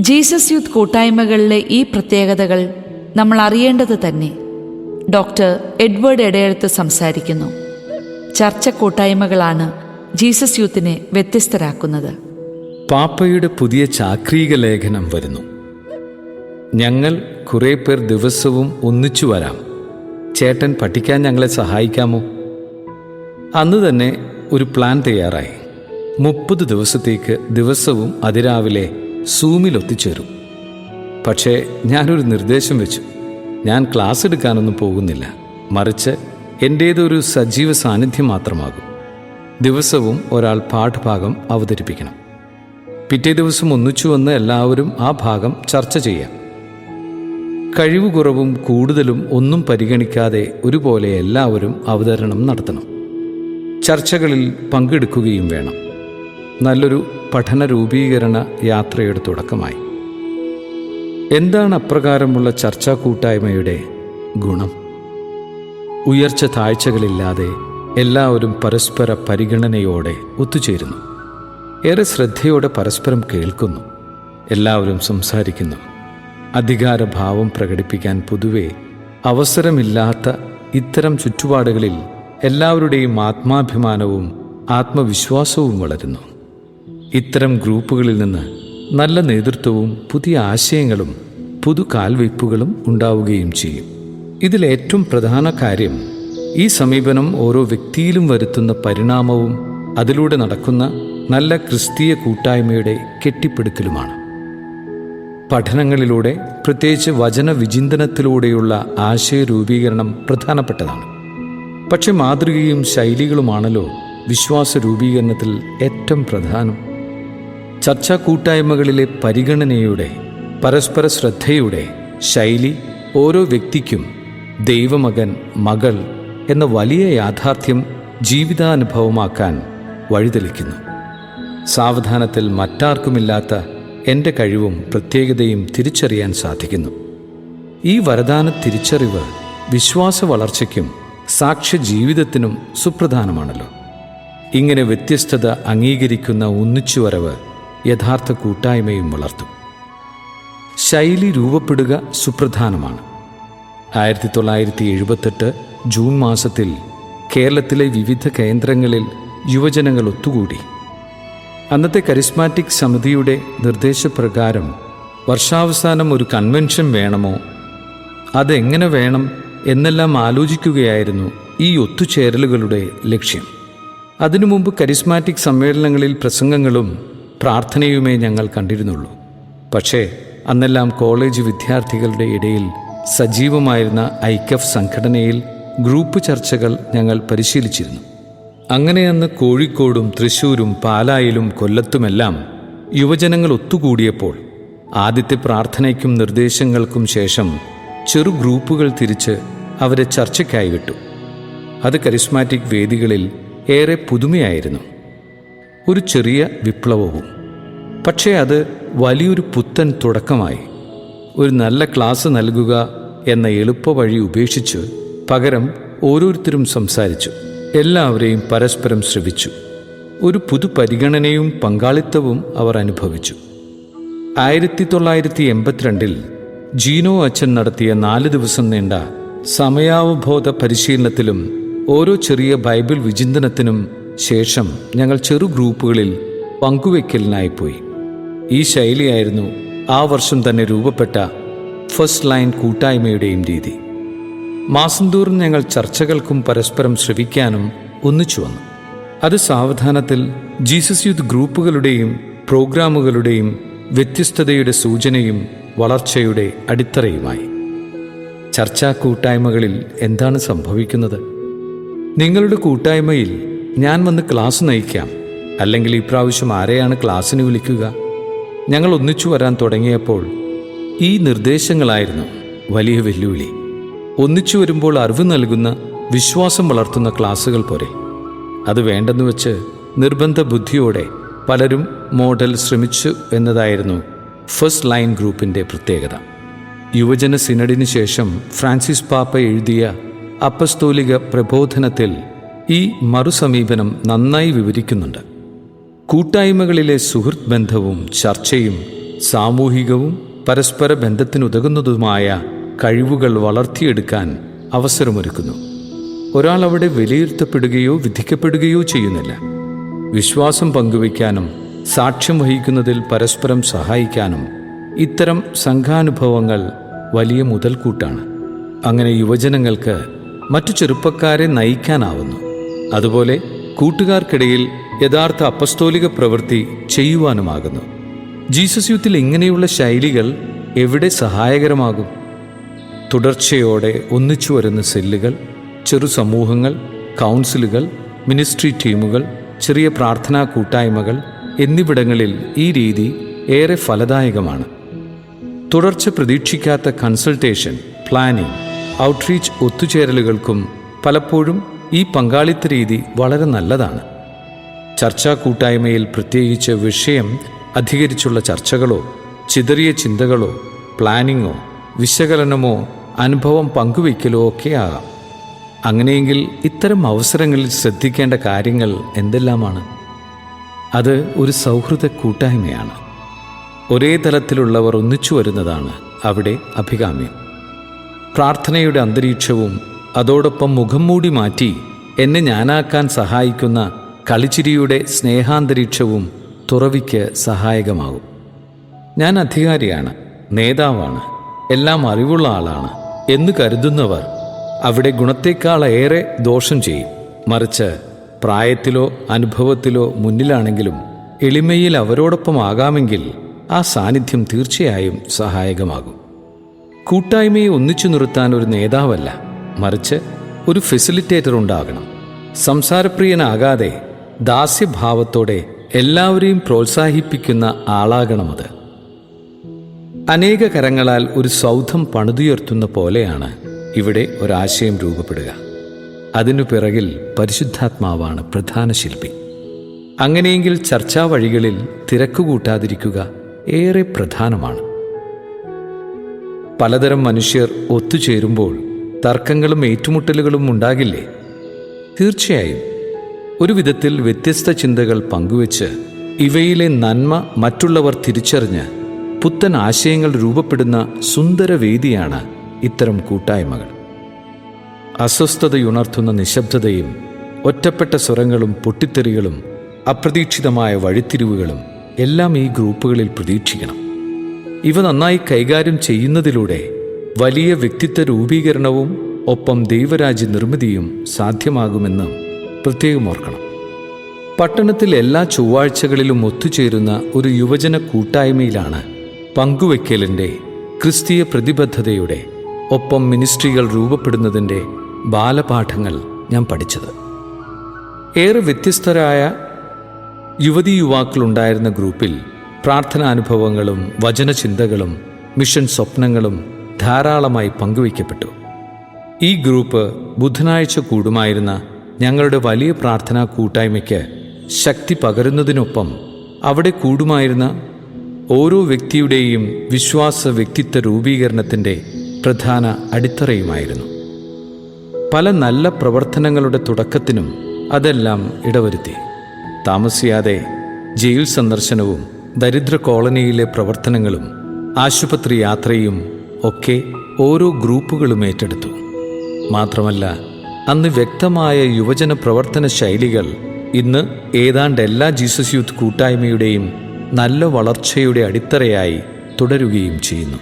Jesus youth കൂട്ടായ്മകളിലെ ഈ പ്രത്യേകതകൾ നമ്മൾ അറിയേണ്ടത് തന്നെ. ഡോക്ടർ എഡ്വേർഡ് എടയെഴുത്ത് സംസാരിക്കുന്നു. ചർച്ച കൂട്ടായ്മകളാണ് ജീസസ് യൂത്തിനെ വ്യത്യസ്തരാക്കുന്നത്. പാപ്പയുടെ പുതിയ ചാക്രീക ലേഖനം വരുന്നു. ഞങ്ങൾ കുറേ പേർ ദിവസവും ഒന്നിച്ചു വരാം. ചേട്ടൻ പഠിക്കാൻ ഞങ്ങളെ സഹായിക്കാമോ? അന്ന് തന്നെ ഒരു പ്ലാൻ തയ്യാറായി. മുപ്പത് ദിവസത്തേക്ക് ദിവസവും അതിരാവിലെ സൂമിൽ ഒത്തിച്ചേരും പക്ഷേ ഞാനൊരു നിർദ്ദേശം വെച്ചു. ഞാൻ ക്ലാസ് എടുക്കാനൊന്നും പോകുന്നില്ല. മറിച്ച് എന്റേതൊരു സജീവ സാന്നിധ്യം മാത്രമാകും. ദിവസവും ഒരാൾ പാഠഭാഗം അവതരിപ്പിക്കണം. പിറ്റേ ദിവസം ഒന്നിച്ചു വന്ന് എല്ലാവരും ആ ഭാഗം ചർച്ച ചെയ്യാം. കഴിവ് കുറവും കൂടുതലും ഒന്നും പരിഗണിക്കാതെ ഒരുപോലെ എല്ലാവരും അവതരണം നടത്തണം. ചർച്ചകളിൽ പങ്കെടുക്കുകയും വേണം. നല്ലൊരു പഠന രൂപീകരണ യാത്രയുടെ തുടക്കമായി. എന്താണ് അപ്രകാരമുള്ള ചർച്ചാ കൂട്ടായ്മയുടെ ഗുണം? ഉയർച്ച താഴ്ചകളില്ലാതെ എല്ലാവരും പരസ്പര പരിഗണനയോടെ ഒത്തുചേരുന്നു. ഏറെ ശ്രദ്ധയോടെ പരസ്പരം കേൾക്കുന്നു. എല്ലാവരും സംസാരിക്കുന്നു. അധികാരഭാവം പ്രകടിപ്പിക്കാൻ പൊതുവെ അവസരമില്ലാത്ത ഇത്തരം ചുറ്റുപാടുകളിൽ എല്ലാവരുടെയും ആത്മാഭിമാനവും ആത്മവിശ്വാസവും വളരുന്നു. ഇത്തരം ഗ്രൂപ്പുകളിൽ നിന്ന് നല്ല നേതൃത്വവും പുതിയ ആശയങ്ങളും പുതു കാൽവയ്പ്പുകളും ഉണ്ടാവുകയും ചെയ്യും. ഇതിലേറ്റവും പ്രധാന കാര്യം ഈ സമീപനം ഓരോ വ്യക്തിയിലും വരുത്തുന്ന പരിണാമവും അതിലൂടെ നടക്കുന്ന നല്ല ക്രിസ്തീയ കൂട്ടായ്മയുടെ കെട്ടിപ്പടുക്കലുമാണ്. പഠനങ്ങളിലൂടെ പ്രത്യേകിച്ച് വചന വിചിന്തനത്തിലൂടെയുള്ള ആശയ രൂപീകരണം പ്രധാനപ്പെട്ടതാണ്. പക്ഷെ മാതൃകയും ശൈലികളുമാണല്ലോ വിശ്വാസ രൂപീകരണത്തിൽ ഏറ്റവും പ്രധാനം. ചർച്ചാ കൂട്ടായ്മകളിലെ പരിഗണനയുടെ പരസ്പര ശ്രദ്ധയുടെ ശൈലി ഓരോ വ്യക്തിക്കും ദൈവമകൻ മകൾ എന്ന വലിയ യാഥാർത്ഥ്യം ജീവിതാനുഭവമാക്കാൻ വഴിതെളിക്കുന്നു. സാവധാനത്തിൽ മറ്റാർക്കുമില്ലാത്ത എന്റെ കഴിവും പ്രത്യേകതയും തിരിച്ചറിയാൻ സാധിക്കുന്നു. ഈ വരദാന തിരിച്ചറിവ് വിശ്വാസ വളർച്ചയ്ക്കും സാക്ഷ്യ ജീവിതത്തിനും സുപ്രധാനമാണല്ലോ. ഇങ്ങനെ വ്യത്യസ്തത അംഗീകരിക്കുന്ന ഒന്നിച്ചുവരവ് യഥാർത്ഥ കൂട്ടായ്മയും വളർത്തും. ശൈലി രൂപപ്പെടുക സുപ്രധാനമാണ്. ആയിരത്തി തൊള്ളായിരത്തി എഴുപത്തെട്ട് ജൂൺ മാസത്തിൽ കേരളത്തിലെ വിവിധ കേന്ദ്രങ്ങളിൽ യുവജനങ്ങൾ ഒത്തുകൂടി. അന്നത്തെ കരിസ്മാറ്റിക് സമിതിയുടെ നിർദ്ദേശപ്രകാരം വർഷാവസാനം ഒരു കൺവെൻഷൻ വേണമോ? അതെങ്ങനെ വേണം എന്നെല്ലാം ആലോചിക്കുകയായിരുന്നു ഈ ഒത്തുചേരലുകളുടെ ലക്ഷ്യം. അതിനു മുമ്പ് കരിസ്മാറ്റിക് സമ്മേളനങ്ങളിൽ പ്രസംഗങ്ങളും പ്രാർത്ഥനയുമേ ഞങ്ങൾ കണ്ടിരുന്നുള്ളൂ. പക്ഷേ അന്നെല്ലാം കോളേജ് വിദ്യാർത്ഥികളുടെ ഇടയിൽ സജീവമായിരുന്ന ഐക്യഫ് സംഘടനയിൽ ഗ്രൂപ്പ് ചർച്ചകൾ ഞങ്ങൾ പരിശീലിച്ചിരുന്നു. അങ്ങനെ അന്ന് കോഴിക്കോടും തൃശൂരും പാലായിലും കൊല്ലത്തുമെല്ലാം യുവജനങ്ങൾ ഒത്തുകൂടിയപ്പോൾ ആദ്യത്തെ പ്രാർത്ഥനയ്ക്കും നിർദ്ദേശങ്ങൾക്കും ശേഷം ചെറു ഗ്രൂപ്പുകൾ തിരിച്ച് അവരെ ചർച്ചയ്ക്കായി വിട്ടു. അത് കരിസ്മാറ്റിക് വേദികളിൽ ഏറെ പുതുമയായിരുന്നു. ഒരു ചെറിയ വിപ്ലവവും പക്ഷേ അത് വലിയൊരു പുത്തൻ തുടക്കമായി. ഒരു നല്ല ക്ലാസ് നൽകുക എന്ന എളുപ്പ വഴി ഉപേക്ഷിച്ച് പകരം ഓരോരുത്തരും സംസാരിച്ചു. എല്ലാവരെയും പരസ്പരം ശ്രവിച്ചു. ഒരു പുതു പരിഗണനയും പങ്കാളിത്തവും അവർ അനുഭവിച്ചു. ആയിരത്തി തൊള്ളായിരത്തി എൺപത്തിരണ്ടിൽ ജീനോ അച്ഛൻ നടത്തിയ നാല് ദിവസം നീണ്ട സമയാവബോധ പരിശീലനത്തിലും ഓരോ ചെറിയ ബൈബിൾ വിചിന്തനത്തിനും ശേഷം ഞങ്ങൾ ചെറു ഗ്രൂപ്പുകളിൽ പങ്കുവയ്ക്കലിനായി പോയി. ഈ ശൈലിയായിരുന്നു ആ വർഷം തന്നെ രൂപപ്പെട്ട ഫസ്റ്റ് ലൈൻ കൂട്ടായ്മയുടെയും രീതി. മാസം തോറും ഞങ്ങൾ ചർച്ചകൾക്കും പരസ്പരം ശ്രവിക്കാനും ഒന്നിച്ചു വന്നു. അത് സാവധാനത്തിൽ ജീസസ് യൂത്ത് ഗ്രൂപ്പുകളുടെയും പ്രോഗ്രാമുകളുടെയും വ്യത്യസ്തതയുടെ സൂചനയും വളർച്ചയുടെ അടിത്തറയുമായി. ചർച്ചാ കൂട്ടായ്മകളിൽ എന്താണ് സംഭവിക്കുന്നത്? നിങ്ങളുടെ കൂട്ടായ്മയിൽ ഞാൻ വന്ന് ക്ലാസ് നയിക്കാം. അല്ലെങ്കിൽ ഇപ്രാവശ്യം ആരെയാണ് ക്ലാസ്സിന് വിളിക്കുക? ഞങ്ങൾ ഒന്നിച്ചു വരാൻ തുടങ്ങിയപ്പോൾ ഈ നിർദ്ദേശങ്ങളായിരുന്നു. വലിയ വെല്ലുവിളി. ഒന്നിച്ചു വരുമ്പോൾ അറിവ് നൽകുന്ന വിശ്വാസം വളർത്തുന്ന ക്ലാസ്സുകൾ പോരെ അത് വേണ്ടെന്ന് വെച്ച് നിർബന്ധ ബുദ്ധിയോടെ പലരും മോഡൽ ശ്രമിച്ചു എന്നതായിരുന്നു ഫസ്റ്റ് ലൈൻ ഗ്രൂപ്പിന്റെ പ്രത്യേകത. യുവജന സിനഡിന് ശേഷം ഫ്രാൻസിസ് പാപ്പ എഴുതിയ അപ്പസ്തോലിക പ്രബോധനത്തിൽ ഈ മറുസമീപനം നന്നായി വിവരിക്കുന്നുണ്ട്. കൂട്ടായ്മകളിലെ സുഹൃത്ത് ബന്ധവും ചർച്ചയും സാമൂഹികവും പരസ്പര ബന്ധത്തിനുതകുന്നതുമായ കഴിവുകൾ വളർത്തിയെടുക്കാൻ അവസരമൊരുക്കുന്നു. ഒരാൾ അവിടെ വിലയിരുത്തപ്പെടുകയോ വിധിക്കപ്പെടുകയോ ചെയ്യുന്നില്ല. വിശ്വാസം പങ്കുവയ്ക്കാനും സാക്ഷ്യം വഹിക്കുന്നതിൽ പരസ്പരം സഹായിക്കാനും ഇത്തരം സംഘാനുഭവങ്ങൾ വലിയ മുതൽക്കൂട്ടാണ്. അങ്ങനെ യുവജനങ്ങൾക്ക് മറ്റു ചെറുപ്പക്കാരെ നയിക്കാനാവുന്നു. അതുപോലെ കൂട്ടുകാർക്കിടയിൽ യഥാർത്ഥ അപ്പസ്തോലിക പ്രവൃത്തി ചെയ്യുവാനുമാകുന്നു. ജീസസ് യൂത്തിൽ ഇങ്ങനെയുള്ള ശൈലികൾ എവിടെ സഹായകരമാകും? തുടർച്ചയോടെ ഒന്നിച്ചു വരുന്ന സെല്ലുകൾ ചെറു സമൂഹങ്ങൾ കൗൺസിലുകൾ മിനിസ്ട്രി ടീമുകൾ ചെറിയ പ്രാർത്ഥനാ കൂട്ടായ്മകൾ എന്നിവിടങ്ങളിൽ ഈ രീതി ഏറെ ഫലദായകമാണ്. തുടർച്ച പ്രതീക്ഷിക്കാത്ത കൺസൾട്ടേഷൻ പ്ലാനിംഗ് ഔട്ട്റീച്ച് ഒത്തുചേരലുകൾക്കും പലപ്പോഴും ഈ പങ്കാളിത്ത രീതി വളരെ നല്ലതാണ്. ചർച്ചാ കൂട്ടായ്മയിൽ പ്രത്യേകിച്ച് വിഷയം അധികരിച്ചുള്ള ചർച്ചകളോ ചിതറിയ ചിന്തകളോ പ്ലാനിങ്ങോ വിശകലനമോ അനുഭവം പങ്കുവയ്ക്കലോ ഒക്കെ ആകാം. അങ്ങനെയെങ്കിൽ ഇത്തരം അവസരങ്ങളിൽ ശ്രദ്ധിക്കേണ്ട കാര്യങ്ങൾ എന്തെല്ലാമാണ്? അത് ഒരു സൗഹൃദ കൂട്ടായ്മയാണ്. ഒരേ തലത്തിലുള്ളവർ ഒന്നിച്ചു വരുന്നതാണ് അവിടെ അഭികാമ്യം. പ്രാർത്ഥനയുടെ അന്തരീക്ഷവും അതോടൊപ്പം മുഖം മൂടി മാറ്റി എന്നെ ഞാനാക്കാൻ സഹായിക്കുന്ന കളിച്ചിരിയുടെ സ്നേഹാന്തരീക്ഷവും തുറവിക്ക് സഹായകമാകും. ഞാൻ അധികാരിയാണ് നേതാവാണ് എല്ലാം അറിവുള്ള ആളാണ് എന്ന് കരുതുന്നവർ അവിടെ ഗുണത്തേക്കാളേറെ ദോഷം ചെയ്യും. മറിച്ച് പ്രായത്തിലോ അനുഭവത്തിലോ മുന്നിലാണെങ്കിലും എളിമയിൽ അവരോടൊപ്പം ആകാമെങ്കിൽ ആ സാന്നിധ്യം തീർച്ചയായും സഹായകമാകും. കൂട്ടായ്മയെ ഒന്നിച്ചു നിർത്താൻ ഒരു നേതാവല്ല മറിച്ച് ഒരു ഫെസിലിറ്റേറ്റർ ഉണ്ടാകണം. സംസാരപ്രിയനാകാതെ ദാസ്യഭാവത്തോടെ എല്ലാവരെയും പ്രോത്സാഹിപ്പിക്കുന്ന ആളാകണമത് അനേക കരങ്ങളാൽ ഒരു സൗധം പണിതുയർത്തുന്ന പോലെയാണ് ഇവിടെ ഒരാശയം രൂപപ്പെടുക. അതിനു പിറകിൽ പരിശുദ്ധാത്മാവാണ് പ്രധാന ശില്പി. അങ്ങനെയെങ്കിൽ ചർച്ചാ വഴികളിൽ തിരക്കുകൂട്ടാതിരിക്കുക ഏറെ പ്രധാനമാണ്. പലതരം മനുഷ്യർ ഒത്തുചേരുമ്പോൾ തർക്കങ്ങളും ഏറ്റുമുട്ടലുകളും ഉണ്ടാകില്ലേ? തീർച്ചയായും. ഒരു വിധത്തിൽ വ്യത്യസ്ത ചിന്തകൾ പങ്കുവച്ച് ഇവയിലെ നന്മ മറ്റുള്ളവർ തിരിച്ചറിഞ്ഞ് പുത്തൻ ആശയങ്ങൾ രൂപപ്പെടുന്ന സുന്ദര വേദിയാണ് ഇത്തരം കൂട്ടായ്മകൾ. അസ്വസ്ഥതയുണർത്തുന്ന നിശബ്ദതയും ഒറ്റപ്പെട്ട സ്വരങ്ങളും പൊട്ടിത്തെറികളും അപ്രതീക്ഷിതമായ വഴിത്തിരിവുകളും എല്ലാം ഈ ഗ്രൂപ്പുകളിൽ പ്രതീക്ഷിക്കണം. ഇവ നന്നായി കൈകാര്യം ചെയ്യുന്നതിലൂടെ വലിയ വ്യക്തിത്വ രൂപീകരണവും ഒപ്പം ദൈവരാജ്യ നിർമ്മിതിയും സാധ്യമാകുമെന്ന് പ്രത്യേകം ഓർക്കണം. പട്ടണത്തിൽ എല്ലാ ചൊവ്വാഴ്ചകളിലും ഒത്തുചേരുന്ന ഒരു യുവജന കൂട്ടായ്മയിലാണ് പങ്കുവയ്ക്കലിന്റെ ക്രിസ്തീയ പ്രതിബദ്ധതയുടെ ഒപ്പം മിനിസ്ട്രികൾ രൂപപ്പെടുന്നതിന്റെ ബാലപാഠങ്ങൾ ഞാൻ പഠിച്ചത്. ഏറെ വ്യത്യസ്തരായ യുവതി യുവാക്കളുണ്ടായിരുന്ന ഗ്രൂപ്പിൽ പ്രാർത്ഥനാനുഭവങ്ങളും വചനചിന്തകളും മിഷൻ സ്വപ്നങ്ങളും ധാരാളമായി പങ്കുവയ്ക്കപ്പെട്ടു. ഈ ഗ്രൂപ്പ് ബുധനാഴ്ച കൂടുമായിരുന്ന ഞങ്ങളുടെ വലിയ പ്രാർത്ഥനാ കൂട്ടായ്മയ്ക്ക് ശക്തി പകരുന്നതിനൊപ്പം അവിടെ കൂടുമായിരുന്ന ഓരോ വ്യക്തിയുടെയും വിശ്വാസ വ്യക്തിത്വ രൂപീകരണത്തിന്റെ പ്രധാന അടിത്തറയുമായിരുന്നു. പല നല്ല പ്രവർത്തനങ്ങളുടെ തുടക്കത്തിനും അതെല്ലാം ഇടവരുത്തി. താമസിയാതെ ജയിൽ സന്ദർശനവും ദരിദ്ര കോളനിയിലെ പ്രവർത്തനങ്ങളും ആശുപത്രി യാത്രയും ഒക്കെ ഓരോ ഗ്രൂപ്പുകളും ഏറ്റെടുത്തു. മാത്രമല്ല അന്ന് വ്യക്തമായ യുവജന പ്രവർത്തന ശൈലികൾ ഇന്ന് ഏതാണ്ട് എല്ലാ ജീസസ് യൂത്ത് കൂട്ടായ്മയുടെയും നല്ല വളർച്ചയുടെ അടിത്തറയായി തുടരുകയും ചെയ്യുന്നു.